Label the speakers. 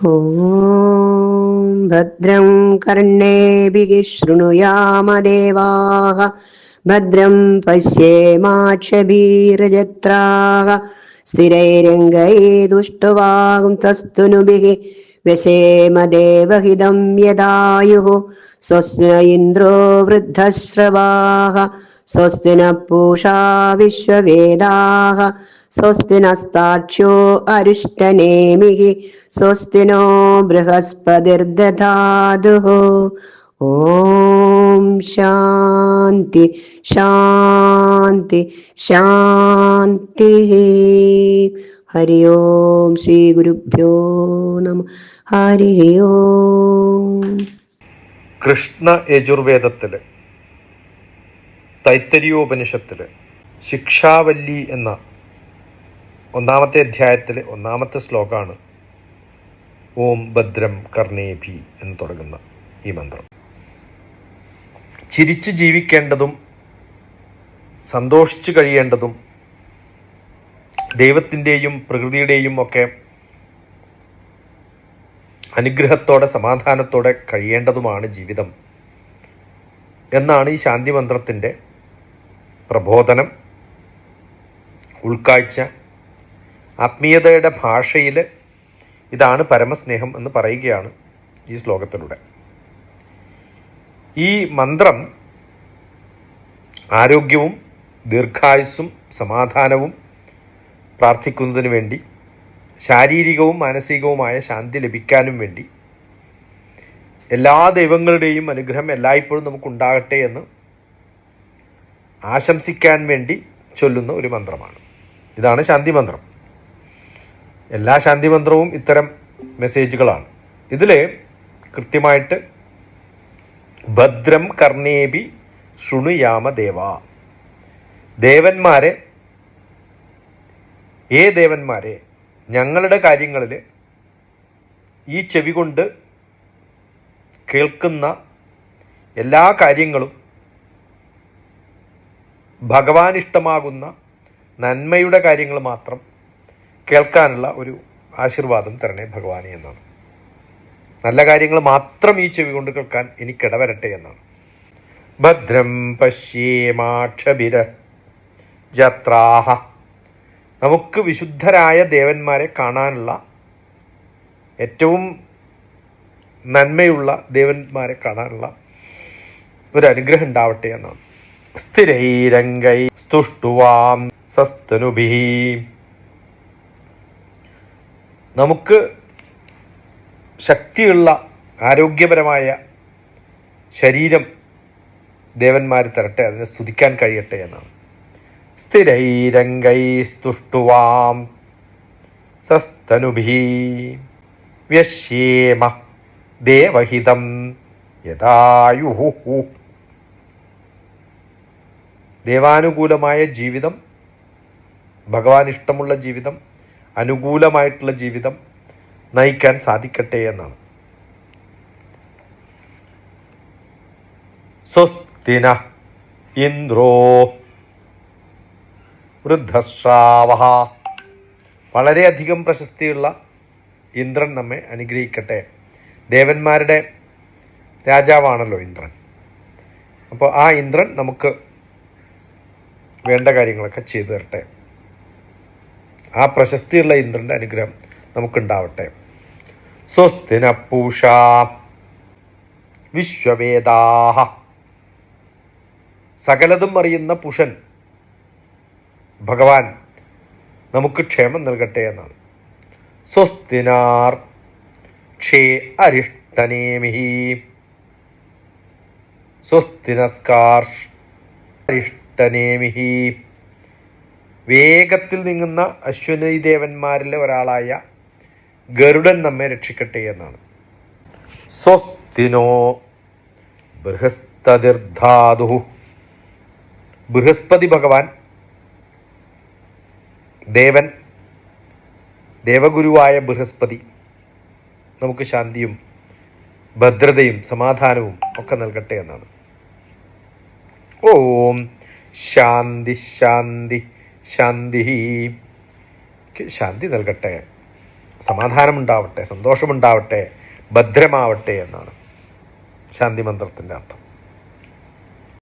Speaker 1: ॐ भद्रं कर्णेभिः शृणुयामदेवाः भद्रं पश्येमाक्षभिरजत्राः स्थिरैरङ्गैदुष्टवागुंसस्तुनुभिः व्यशेमदेवहिदं यदायुः स्वस्ति न इन्द्रो वृद्धश्रवाः സ്വസ്തിന പൂഷാ വിശ്വവേദാഹ. സ്വസ്തി നസ്താക്ഷ്യോ അരിഷ്ടനേമി സ്വസ്തിനോ ബൃഹസ്പതിർദാതു ഓം ശാന്തി ശാന്തി ശാന്തി. ഹരി ഓം ശ്രീ ഗുരുഭ്യോ നമ. ഹരി ഓം.
Speaker 2: കൃഷ്ണ യജുർവേദത്തിൽ തൈത്തരിയോപനിഷത്തിൽ ശിക്ഷാവല്ലി എന്ന ഒന്നാമത്തെ അധ്യായത്തിൽ ഒന്നാമത്തെ ശ്ലോകമാണ് ഓം ഭദ്രം കർണേഭി എന്ന് തുടങ്ങുന്ന ഈ മന്ത്രം. ചിരിച്ച് ജീവിക്കേണ്ടതും സന്തോഷിച്ച് കഴിയേണ്ടതും ദൈവത്തിന്റെയും പ്രകൃതിയുടെയും ഒക്കെ അനുഗ്രഹത്തോടെ സമാധാനത്തോടെ കഴിയേണ്ടതുമാണ് ജീവിതം എന്നാണ് ഈ ശാന്തി മന്ത്രത്തിന്റെ പ്രബോധനം ഉൾക്കാഴ്ച ആത്മീയതയുടെ ഭാഷയിൽ ഇതാണ് പരമസ്നേഹം എന്ന് പറയുകയാണ് ഈ ശ്ലോകത്തിലൂടെ. ഈ മന്ത്രം ആരോഗ്യവും ദീർഘായുസ്സും സമാധാനവും പ്രാർത്ഥിക്കുന്നതിന് വേണ്ടി ശാരീരികവും മാനസികവുമായ ശാന്തി ലഭിക്കാനും വേണ്ടി എല്ലാ ദൈവങ്ങളുടെയും അനുഗ്രഹം എല്ലായ്പ്പോഴും നമുക്കുണ്ടാകട്ടെ എന്ന് ആശംസിക്കാൻ വേണ്ടി ചൊല്ലുന്ന ഒരു മന്ത്രമാണ്. ഇതാണ് ശാന്തി മന്ത്രം. എല്ലാ ശാന്തി മന്ത്രവും ഇത്തരം മെസ്സേജുകളാണ്. ഇതിൽ കൃത്യമായിട്ട് ഭദ്രം കർണേബി ശൃണുയാമ ദേവ. ദേവന്മാരെ ഏ ദേവന്മാരെ ഞങ്ങളുടെ കാര്യങ്ങളിൽ ഈ ചെവി കൊണ്ട് കേൾക്കുന്ന എല്ലാ കാര്യങ്ങളും ഭഗവാൻ ഇഷ്ടമാകുന്ന നന്മയുടെ കാര്യങ്ങൾ മാത്രം കേൾക്കാനുള്ള ഒരു ആശീർവാദം തരണേ ഭഗവാനി എന്നാണ്. നല്ല കാര്യങ്ങൾ മാത്രം ഈ ചെവി കൊണ്ട് കേൾക്കാൻ എനിക്കിടവരട്ടെ എന്നാണ്. ഭദ്രം പശ്യേമാക്ഷബിര ജത്രാഹ. നമുക്ക് വിശുദ്ധരായ ദേവന്മാരെ കാണാനുള്ള ഏറ്റവും നന്മയുള്ള ദേവന്മാരെ കാണാനുള്ള ഒരു അനുഗ്രഹം ഉണ്ടാവട്ടെ എന്നാണ്. സ്ഥിരൈരംഗൈ സ്തുഷ്ടുവാം സസ്തനുഭി. നമുക്ക് ശക്തിയുള്ള ആരോഗ്യപരമായ ശരീരം ദേവന്മാർ തരട്ടെ അതിനെ സ്തുതിക്കാൻ കഴിയട്ടെ എന്നാണ്. സ്ഥിരൈരംഗൈ സ്തുഷ്ടുവാം സസ്തനുഭി. വ്യശ്യേമ ദേവഹിതം യഥായുഹു ദേവാനുകൂലമായ ജീവിതം ഭഗവാൻ ഇഷ്ടമുള്ള ജീവിതം അനുകൂലമായിട്ടുള്ള ജീവിതം നയിക്കാൻ സാധിക്കട്ടെ എന്നാണ്. സ്വസ്തിന ഇന്ദ്രോ വൃദ്ധശ്രാവ വളരെയധികം പ്രശസ്തിയുള്ള ഇന്ദ്രൻ നമ്മെ അനുഗ്രഹിക്കട്ടെ. ദേവന്മാരുടെ രാജാവാണല്ലോ ഇന്ദ്രൻ. അപ്പോൾ ആ ഇന്ദ്രൻ നമുക്ക് വേണ്ട കാര്യങ്ങളൊക്കെ ചെയ്തു തരട്ടെ. ആ പ്രശസ്തിയുള്ള ഇന്ദ്രന്റെ അനുഗ്രഹം നമുക്കുണ്ടാവട്ടെ. സ്വസ്തിന പൂഷ വിശ്വവേദാഹ. സകലതും അറിയുന്ന പുഷൻ ഭഗവാൻ നമുക്ക് ക്ഷേമം നൽകട്ടെ എന്നാണ്. സ്വസ്തിനാർ ക്ഷേ അരിഷ്ടനേമിഹി. സ്വസ്തിനസ്കാർ അരിഷ്ടനേമിഹി വേഗത്തിൽ നീങ്ങുന്ന അശ്വനി ദേവന്മാരിലെ ഒരാളായ ഗരുഡൻ നമ്മെ രക്ഷിക്കട്ടെ എന്നാണ്. സ്വസ്തിനോ ബൃഹസ്പതിർധാതു. ബൃഹസ്പതി ഭഗവാൻ ദേവൻ ദേവഗുരുവായ ബൃഹസ്പതി. നമുക്ക് ശാന്തിയും ഭദ്രതയും സമാധാനവും ഒക്കെ നൽകട്ടെ എന്നാണ്. ഓം ശാന്തി ശാന്തി ശാന്തി. ശാന്തി നൽകട്ടെ. സമാധാനമുണ്ടാവട്ടെ സന്തോഷമുണ്ടാവട്ടെ ഭദ്രമാവട്ടെ എന്നാണ് ശാന്തി മന്ത്രത്തിന്റെ അർത്ഥം.